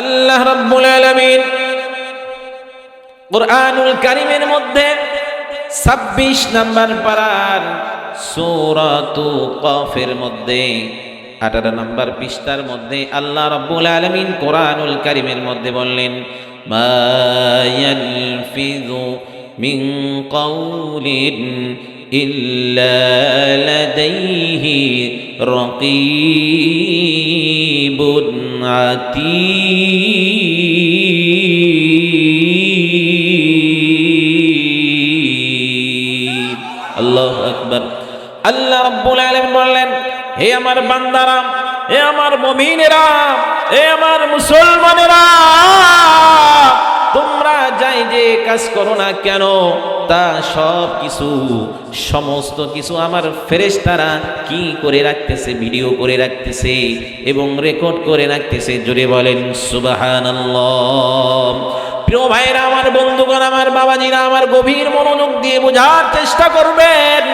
আল্লাহ রাব্বুল আলামিন কুরআনুল কারীমের মধ্যে 26 নাম্বার পারার সূরাতু কফের মধ্যে 18 নাম্বার পৃষ্ঠার মধ্যে আল্লাহ রাব্বুল আলামিন কোরআনুল কারীমের মধ্যে বললেন, মা ইয়ালফিযু মিন কাউলিন ইল্লা লাদাইহি আতীদ আল্লাহু আকবার। আল্লাহ রাব্বুল আলামিন বললেন, হে আমার বান্দারা, হে আমার মুমিনেরা, হে আমার মুসলমানেরা, তোমরা যাই যে কাজ করো না কেন তা সব কিছু, সমস্ত কিছু আমার ফেরেস তারা কি করে রাখতেছে, ভিডিও করে রাখতেছে এবং রেকর্ড করে রাখতেছে, জোরে বলেন সুবাহান প্রিয় ভাইরা, আমার বন্ধুগণ, আমার বাবাজিরা, আমার গভীর মনোযোগ দিয়ে বোঝার চেষ্টা করবেন।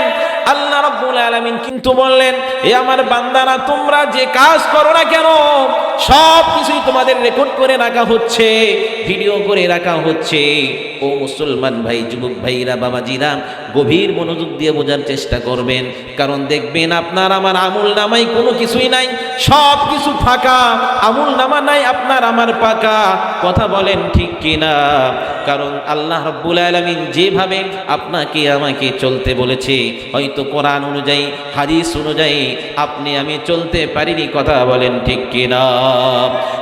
আল্লাহ রাব্বুল আলামিন কিন্তু বললেন, এ আমার বান্দারা, তোমরা যে কাজ করো না কেন, সব কিছুই তোমাদের রেকর্ড করে রাখা হচ্ছে ভিডিও করে রাখা হচ্ছে। ও মুসলমান ভাই, যুবক ভাইরা, বাবাজিরা, গভীর মনোযোগ দিয়ে বোঝার চেষ্টা করবেন। কারণ দেখবেন আপনার আমার আমুল নামাই কোনো কিছুই নাই, সব কিছু ফাঁকা, আমুল নামা নাই, আপনার আমার পাকা। কথা বলেন ঠিক কিনা? কারণ আল্লাহ রব্বুল আলমিন যেভাবে আপনাকে আমাকে চলতে বলেছে, হয়তো কোরআন অনুযায়ী, হাদিস অনুযায়ী আপনি আমি চলতে পারিনি কথা বলেন ঠিক কিনা?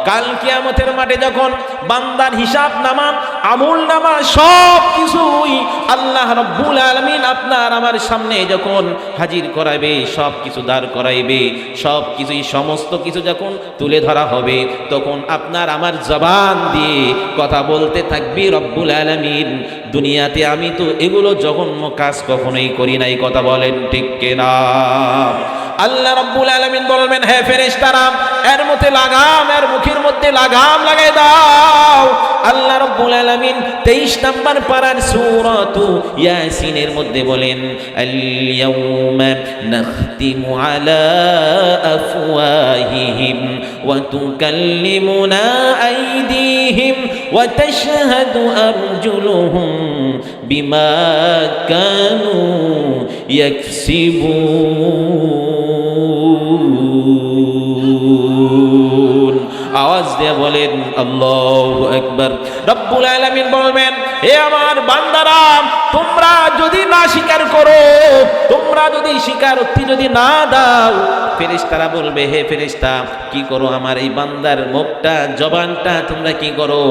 কাল কিয়ামতের মাঠে যখন বান্দার হিসাব নামা, আমুল নামা সব কিছুই আল্লাহ রব্বুল আলমিন আপনার আমার সামনে যখন হাজির করাবে সব কিছু দাঁড় করাইবে সব কিছুই সমস্ত কিছু যখন তুলে ধরা হবে, তখন আপনার আমার জবান দিয়ে কথা বলতে থাকবি, রব্বুল আলমিন। দুনিয়াতে আমি তো এগুলো জঘন্য কাজ কখনোই করি নাই, কথা বলেন ঠিক কেনা? আল্লাহ রব্বুল আলমিন বলবেন হ্যাঁ ফেরেশতারা, এর মধ্যে লাগাম, এর মুখের মধ্যে লাগাম লাগাই দাও। আল্লাহ রব্বুল আলামিন 23 নাম্বার পারার সূরাতু ইয়াসিনের মধ্যে বলেন আল ইয়াউমা নাখতিমু আলা আফওয়াহিহিম ওয়া তুকাল্লিমুনা আইদিহিম ওয়া তাশহাদু আরজুলুহুম বিমা কানু ইয়াকসিবুন। আওয়াজ দিয়ে বলেন, আল্লাহ একবার রব্বুল আলামিন বলবেন হে আমার বান্দারা, তোমরা যদি না স্বীকার করো, তোমরা যদি স্বীকারোক্তি যদি না দাও, ফেরেশতারা বলবে, হে ফেরেশতা, কি করো আমার এই বান্দার মুখটা, জবানটা, তোমরা কি করো?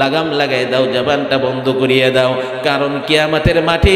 লাগাম লাগাই দাও, জবানটা বন্ধ করিয়ে দাও। কারণ কিয়ামতের মাঠে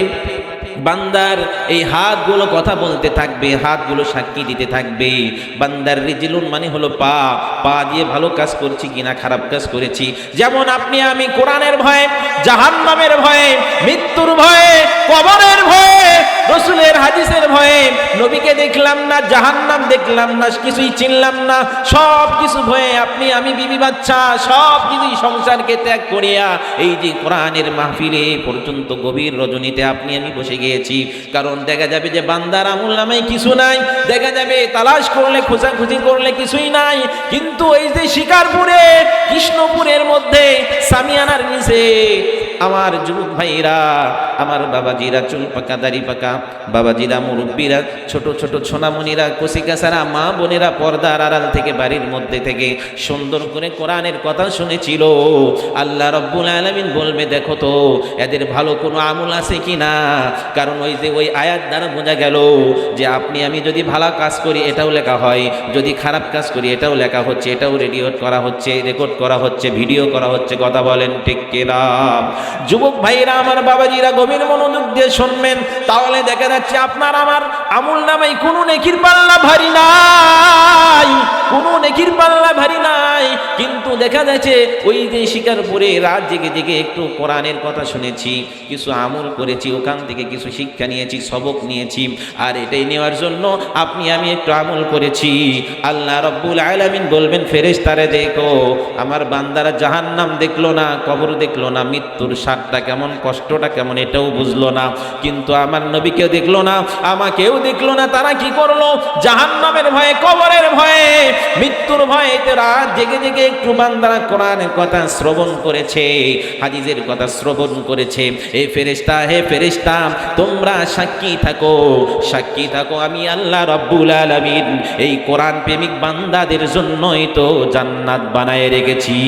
বান্দার এই হাতগুলো কথা বলতে থাকবে, হাতগুলো সাক্ষী দিতে থাকবে। বান্দার রিজিলুন মানে হলো পা পা দিয়ে ভালো কাজ করছি কিনা, খারাপ কাজ করেছি। যেমন আপনি, আমি কোরআনের ভয়ে, জাহান্নামের ভয়ে, মৃত্যুর ভয়ে কবরের ভয়ে, রসুলের হাদিসের ভয়ে নবীকে দেখলাম না, জাহান্নাম দেখলাম না, কিছুই চিনলাম না। সব কিছু ভয়ে আপনি, আমি বিবি বাচ্চা, সব কিছুই সংসারকে ত্যাগ করিয়া এই যে কোরআনের মাহফিলে পর্যন্ত গভীর রজনীতে আপনি, আমি বসে গিয়েছি। কারণ দেখা যাবে যে বান্দার আমুল নামে কিছু নাই, দেখা যাবে তালাশ করলে, খোঁজাখুঁজি করলে কিছুই নাই। কিন্তু এই যে শিকারপুরে, কৃষ্ণপুরের মধ্যে, সামিয়ানার নিচে, আমার যুবক ভাইরা আমার বাবাজিরা চুল পাকা, দাড়ি পাকা। বাবাজিরা মুরব্বীরা, ছোট ছোট ছোনামণিরা কচিকাছারা মা বোনেরা পর্দার আড়াল থেকে, বাড়ির মধ্যে থেকে সুন্দর করে কোরআনের কথা শুনেছিল। আল্লাহ রব্বুল আলমিন বলবে, দেখো তো, এদের ভালো কোনো আমল আছে কি না কারণ ওই যে ওই আয়াত দ্বারা বোঝা গেল যে আপনি, আমি যদি ভালো কাজ করি, এটাও লেখা হয়। যদি খারাপ কাজ করি, এটাও লেখা হচ্ছে, এটাও রেডিও করা হচ্ছে, রেকর্ড করা হচ্ছে, ভিডিও করা হচ্ছে, কথা বলেন ঠিক কিনা? যুবক ভাইরা আমার বাবাজিরা গভীর মনোযোগ দিয়ে শুনবেন, তাহলে দেখা যাচ্ছে আপনার আমার আমুল নামাই কোনো নেকির পাল্লা ভারী নাই, কোনো নেকির পাল্লা ভারী নাই। কিন্তু দেখা যাচ্ছে ওই যে শিকারপুরে রাত জেগে জেগে একটু কোরআনের কথা শুনেছি, কিছু আমল করেছি, ওখান থেকে কিছু শিক্ষা নিয়েছি, সবক নিয়েছি, আর এটাই নেওয়ার জন্য আপনি, আমি একটু আমল করেছি। আল্লাহ রব্বুল আলামিন বলবেন, ফেরেশতারে দেখো, আমার বান্দারা জাহান্নাম দেখল না, কবর দেখল না, মৃত্যুর স্বাদটা কেমন, কষ্টটা কেমন এটাও বুঝলো না। কিন্তু আমার নবীকেও দেখল না, আমাকেও দেখল না, তারা কি করল? জাহান্নামের ভয়ে, কবরের ভয়ে, মৃত্যুর ভয়ে রাত জেগে জেগে একটু বান্দারা কোরআনের কথা শ্রবণ করেছে, হাদিসের কথা শ্রবণ করেছে। এ ফেরেশতা, হে ফেরেশতা, তোমরা সাক্ষী থাকো সাক্ষী থাকো আমি আল্লাহ রব্বুল আলামিন। এই কোরআন প্রেমিক বান্দাদের জন্যই তো জান্নাত বানায় রেখেছি।